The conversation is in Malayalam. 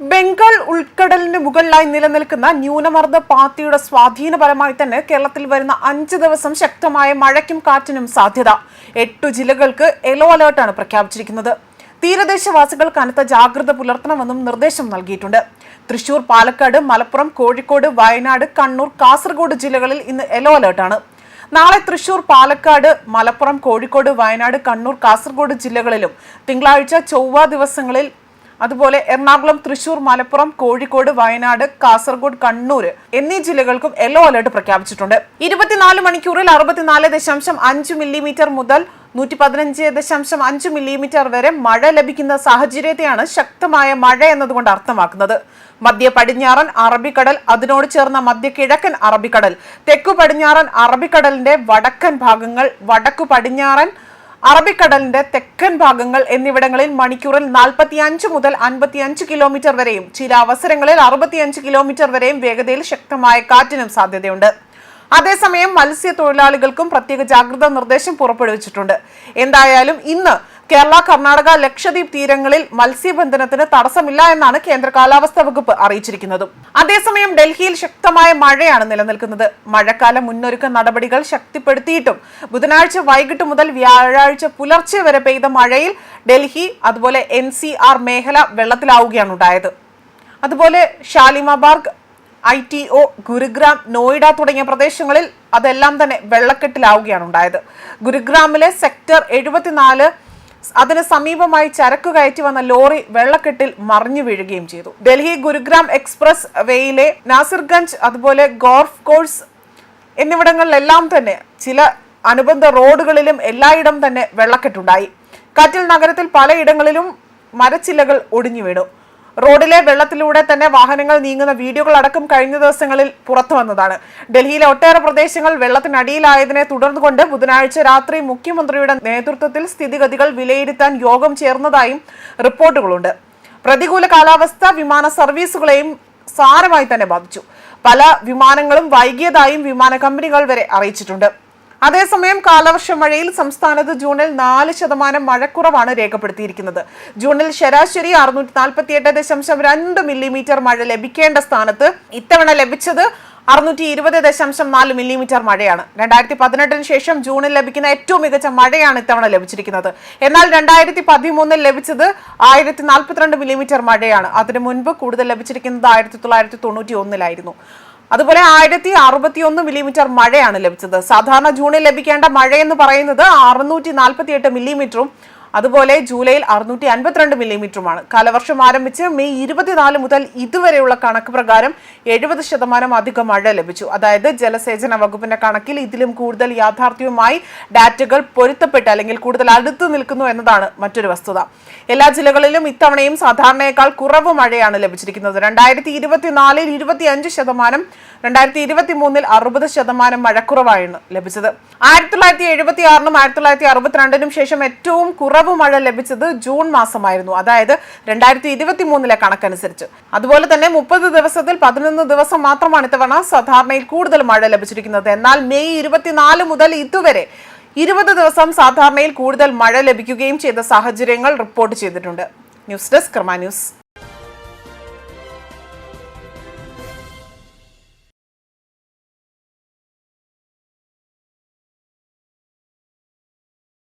ബംഗാൾ ഉൾക്കടലിന് മുകളിലായി നിലനിൽക്കുന്ന ന്യൂനമർദ്ദ പാത്തിയുടെ സ്വാധീനപരമായി തന്നെ കേരളത്തിൽ വരുന്ന അഞ്ച് ദിവസം ശക്തമായ മഴയ്ക്കും കാറ്റിനും സാധ്യത. എട്ടു ജില്ലകൾക്ക് യെല്ലോ അലേർട്ടാണ് പ്രഖ്യാപിച്ചിരിക്കുന്നത്. തീരദേശവാസികൾ കനത്ത ജാഗ്രത പുലർത്തണമെന്നും നിർദ്ദേശം നൽകിയിട്ടുണ്ട്. തൃശൂർ പാലക്കാട് മലപ്പുറം കോഴിക്കോട് വയനാട് കണ്ണൂർ കാസർഗോഡ് ജില്ലകളിൽ ഇന്ന് യെല്ലോ അലേർട്ടാണ്. നാളെ തൃശൂർ പാലക്കാട് മലപ്പുറം കോഴിക്കോട് വയനാട് കണ്ണൂർ കാസർഗോഡ് ജില്ലകളിലും തിങ്കളാഴ്ച ചൊവ്വ ദിവസങ്ങളിൽ അതുപോലെ എറണാകുളം തൃശൂർ മലപ്പുറം കോഴിക്കോട് വയനാട് കാസർഗോഡ് കണ്ണൂർ എന്നീ ജില്ലകൾക്കും യെല്ലോ അലർട്ട് പ്രഖ്യാപിച്ചിട്ടുണ്ട്. ഇരുപത്തിനാല് മണിക്കൂറിൽ അറുപത്തിനാല് ദശാംശം അഞ്ച് മില്ലിമീറ്റർ മുതൽ നൂറ്റി പതിനഞ്ച് ദശാംശം അഞ്ച് മില്ലിമീറ്റർ വരെ മഴ ലഭിക്കുന്ന സാഹചര്യത്തെയാണ് ശക്തമായ മഴ എന്നതുകൊണ്ട് അർത്ഥമാക്കുന്നത്. മധ്യ പടിഞ്ഞാറൻ അറബിക്കടൽ അതിനോട് ചേർന്ന മധ്യ കിഴക്കൻ അറബിക്കടൽ തെക്കു പടിഞ്ഞാറൻ അറബിക്കടലിന്റെ വടക്കൻ ഭാഗങ്ങൾ വടക്കു പടിഞ്ഞാറൻ അറബിക്കടലിന്റെ തെക്കൻ ഭാഗങ്ങൾ എന്നിവിടങ്ങളിൽ മണിക്കൂറിൽ നാൽപ്പത്തിയഞ്ച് മുതൽ അൻപത്തിയഞ്ച് കിലോമീറ്റർ വരെയും ചില അവസരങ്ങളിൽ അറുപത്തിയഞ്ച് കിലോമീറ്റർ വരെയും വേഗതയിൽ ശക്തമായ കാറ്റിനും സാധ്യതയുണ്ട്. അതേസമയം മത്സ്യത്തൊഴിലാളികൾക്കും പ്രത്യേക ജാഗ്രതാ നിർദ്ദേശം പുറപ്പെടുവിച്ചിട്ടുണ്ട്. എന്തായാലും ഇന്ന് കേരള കർണാടക ലക്ഷദ്വീപ് തീരങ്ങളിൽ മത്സ്യബന്ധനത്തിന് തടസ്സമില്ല എന്നാണ് കേന്ദ്ര കാലാവസ്ഥാ വകുപ്പ് അറിയിച്ചിരിക്കുന്നത്. അതേസമയം ഡൽഹിയിൽ ശക്തമായ മഴയാണ് നിലനിൽക്കുന്നത്. മഴക്കാല മുന്നൊരുക്ക നടപടികൾ ശക്തിപ്പെടുത്തിയിട്ടും ബുധനാഴ്ച വൈകിട്ട് മുതൽ വ്യാഴാഴ്ച പുലർച്ചെ വരെ പെയ്ത മഴയിൽ ഡൽഹി അതുപോലെ എൻ മേഖല വെള്ളത്തിലാവുകയാണ് ഉണ്ടായത്. അതുപോലെ Shalimar Bagh I T O Gurugram Noida തുടങ്ങിയ പ്രദേശങ്ങളിൽ അതെല്ലാം തന്നെ വെള്ളക്കെട്ടിലാവുകയാണ് ഉണ്ടായത്. ഗുരുഗ്രാമിലെ സെക്ടർ എഴുപത്തിനാല് അതിന് സമീപമായി ചരക്ക് കയറ്റി വന്ന ലോറി വെള്ളക്കെട്ടിൽ മറിഞ്ഞു വീഴുകയും ചെയ്തു. ഡൽഹി ഗുരുഗ്രാം എക്സ്പ്രസ് വേയിലെ നാസിർഗഞ്ച് അതുപോലെ ഗോൾഫ് കോഴ്സ് എന്നിവിടങ്ങളിലെല്ലാം തന്നെ ചില അനുബന്ധ റോഡുകളിലും എല്ലായിടം തന്നെ വെള്ളക്കെട്ടുണ്ടായി. കാറ്റിൽ നഗരത്തിൽ പലയിടങ്ങളിലും മരച്ചില്ലകൾ ഒടിഞ്ഞു വീണു. റോഡിലെ വെള്ളത്തിലൂടെ തന്നെ വാഹനങ്ങൾ നീങ്ങുന്ന വീഡിയോകൾ അടക്കം കഴിഞ്ഞ ദിവസങ്ങളിൽ പുറത്തു വന്നതാണ്. ഡൽഹിയിലെ ഒട്ടേറെ പ്രദേശങ്ങൾ വെള്ളത്തിനടിയിലായതിനെ തുടർന്നുകൊണ്ട് ബുധനാഴ്ച രാത്രി മുഖ്യമന്ത്രിയുടെ നേതൃത്വത്തിൽ സ്ഥിതിഗതികൾ വിലയിരുത്താൻ യോഗം ചേർന്നതായും റിപ്പോർട്ടുകളുണ്ട്. പ്രതികൂല കാലാവസ്ഥ വിമാന സർവീസുകളെയും സാരമായി തന്നെ ബാധിച്ചു. പല വിമാനങ്ങളും വൈകിയതായും വിമാന കമ്പനികൾ വരെ അറിയിച്ചിട്ടുണ്ട്. അതേസമയം കാലവർഷ മഴയിൽ സംസ്ഥാനത്ത് ജൂണിൽ നാല് ശതമാനം മഴക്കുറവാണ് രേഖപ്പെടുത്തിയിരിക്കുന്നത്. ജൂണിൽ ശരാശരി അറുന്നൂറ്റി നാൽപ്പത്തി എട്ട് ദശാംശം രണ്ട് മില്ലിമീറ്റർ മഴ ലഭിക്കേണ്ട സ്ഥാനത്ത് ഇത്തവണ ലഭിച്ചത് അറുന്നൂറ്റി ഇരുപത് ദശാംശം നാല് മില്ലിമീറ്റർ മഴയാണ്. രണ്ടായിരത്തി പതിനെട്ടിന് ശേഷം ജൂണിൽ ലഭിക്കുന്ന ഏറ്റവും മികച്ച മഴയാണ് ഇത്തവണ ലഭിച്ചിരിക്കുന്നത്. എന്നാൽ രണ്ടായിരത്തി പതിമൂന്നിൽ ലഭിച്ചത് ആയിരത്തി നാൽപ്പത്തിരണ്ട് മില്ലിമീറ്റർ മഴയാണ്. അതിനു മുൻപ് കൂടുതൽ ലഭിച്ചിരിക്കുന്നത് ആയിരത്തി തൊള്ളായിരത്തി തൊണ്ണൂറ്റി ഒന്നിലായിരുന്നു അതുപോലെ ആയിരത്തി അറുപത്തി ഒന്ന് മില്ലിമീറ്റർ മഴയാണ് ലഭിച്ചത്. സാധാരണ ജൂണിൽ ലഭിക്കേണ്ട മഴയെന്ന് പറയുന്നത് അറുന്നൂറ്റി നാൽപ്പത്തി എട്ട് മില്ലിമീറ്ററും അതുപോലെ ജൂലൈയിൽ അറുന്നൂറ്റി അൻപത്തിരണ്ട് മില്ലിമീറ്ററുമാണ്. കാലവർഷം ആരംഭിച്ച് മെയ് ഇരുപത്തിനാല് മുതൽ ഇതുവരെയുള്ള കണക്ക് പ്രകാരം എഴുപത് ശതമാനം അധികം മഴ ലഭിച്ചു. അതായത് ജലസേചന വകുപ്പിന്റെ കണക്കിൽ ഇതിലും കൂടുതൽ യാഥാർത്ഥ്യവുമായി ഡാറ്റകൾ പൊരുത്തപ്പെട്ട് അല്ലെങ്കിൽ കൂടുതൽ അടുത്തു നിൽക്കുന്നു എന്നതാണ് മറ്റൊരു വസ്തുത. എല്ലാ ജില്ലകളിലും ഇത്തവണയും സാധാരണയേക്കാൾ കുറവ് മഴയാണ് ലഭിച്ചിരിക്കുന്നത്. രണ്ടായിരത്തി ഇരുപത്തിനാലിൽ ഇരുപത്തി അഞ്ച് ശതമാനം രണ്ടായിരത്തി ഇരുപത്തി മൂന്നിൽ അറുപത് ശതമാനം മഴക്കുറവാണ് ലഭിച്ചത്. ആയിരത്തി തൊള്ളായിരത്തി എഴുപത്തി ആറിനും ആയിരത്തി തൊള്ളായിരത്തി അറുപത്തിരണ്ടിനും ശേഷം ഏറ്റവും കുറവ് മഴ ലഭിച്ചത് ജൂൺ മാസമായിരുന്നു. അതായത് രണ്ടായിരത്തി ഇരുപത്തി മൂന്നിലെ കണക്കനുസരിച്ച്. അതുപോലെ തന്നെ മുപ്പത് ദിവസത്തിൽ പതിനൊന്ന് ദിവസം മാത്രമാണ് ഇത്തവണ സാധാരണയിൽ കൂടുതൽ മഴ ലഭിച്ചിരിക്കുന്നത്. എന്നാൽ മെയ് ഇരുപത്തിനാല് മുതൽ ഇതുവരെ ഇരുപത് ദിവസം സാധാരണയിൽ കൂടുതൽ മഴ ലഭിക്കുകയും ചെയ്ത സാഹചര്യങ്ങൾ റിപ്പോർട്ട് ചെയ്തിട്ടുണ്ട്. News desk Karma news.